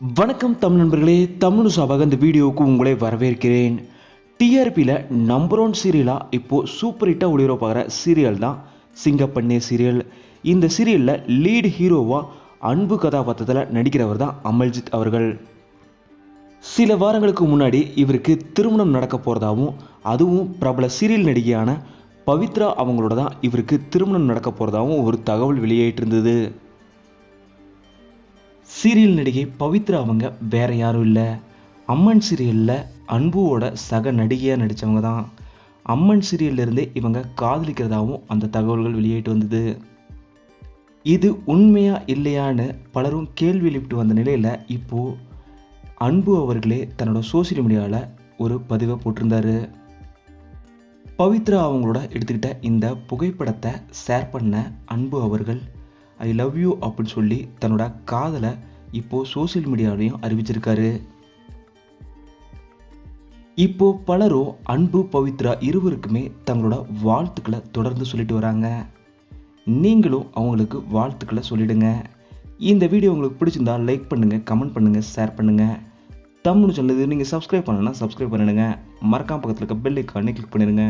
வணக்கம் தமிழ் நண்பர்களே தமிழ் சாபாக இந்த வீடியோவுக்கு உங்களை வரவேற்கிறேன். டிஆர்பியில் நம்பர் ஒன் சீரியலாக இப்போது சூப்பர் ஹிட்டாக ஒளிபரப்பாகிற சீரியல் தான் சிங்கப்பண்ணே சீரியல் இந்த சீரியலில் லீடு ஹீரோவாக அன்பு கதாபாத்திரத்தில் நடிக்கிறவர் தான் அமல்ஜித் அவர்கள். சில வாரங்களுக்கு முன்னாடி இவருக்கு திருமணம் நடக்க போகிறதாவும் அதுவும் பிரபல சீரியல் நடிகையான பவித்ரா அவங்களோட தான் இவருக்கு திருமணம் நடக்க போகிறதாகவும் ஒரு தகவல் வெளியேற்றிருந்தது சீரியல் நடிகை பவித்ரா அவங்க வேற யாரும் இல்லை. அம்மன் சீரியலில் அன்புவோட சக நடிகையாக நடித்தவங்க தான். அம்மன் சீரியல்லிருந்தே இவங்க காதலிக்கிறதாகவும் அந்த தகவல்கள் வெளியிட்டு வந்தது. இது உண்மையா இல்லையான்னு பலரும் கேள்வி எழுப்பிட்டு வந்த நிலையில் இப்போது அன்பு அவர்களே தன்னோட சோசியல் மீடியாவில் ஒரு பதிவை போட்டிருந்தாரு. பவித்ரா அவங்களோட எடுத்துக்கிட்ட இந்த புகைப்படத்தை ஷேர் பண்ண அன்பு அவர்கள் ஐ லவ் யூ அப்படின்னு சொல்லி தன்னோட காதலை இப்போ சோஷியல் மீடியாவிலையும் அறிவிச்சிருக்காரு. இப்போ பலரும் அன்பு பவித்ரா இருவருக்குமே தங்களோட வாழ்த்துக்களை தொடர்ந்து சொல்லிட்டு வராங்க. நீங்களும் அவங்களுக்கு வாழ்த்துக்களை சொல்லிடுங்க. இந்த வீடியோ உங்களுக்கு பிடிச்சிருந்தா லைக் பண்ணுங்கள் கமெண்ட் பண்ணுங்கள் ஷேர் பண்ணுங்கள் தமிழ் சொன்னது நீங்கள் சப்ஸ்கிரைப் பண்ணலன்னா சப்ஸ்கிரைப் பண்ணிடுங்க. மறக்காம பக்கத்தில் இருக்க பெல் ஐக்கானே கிளிக் பண்ணிடுங்க.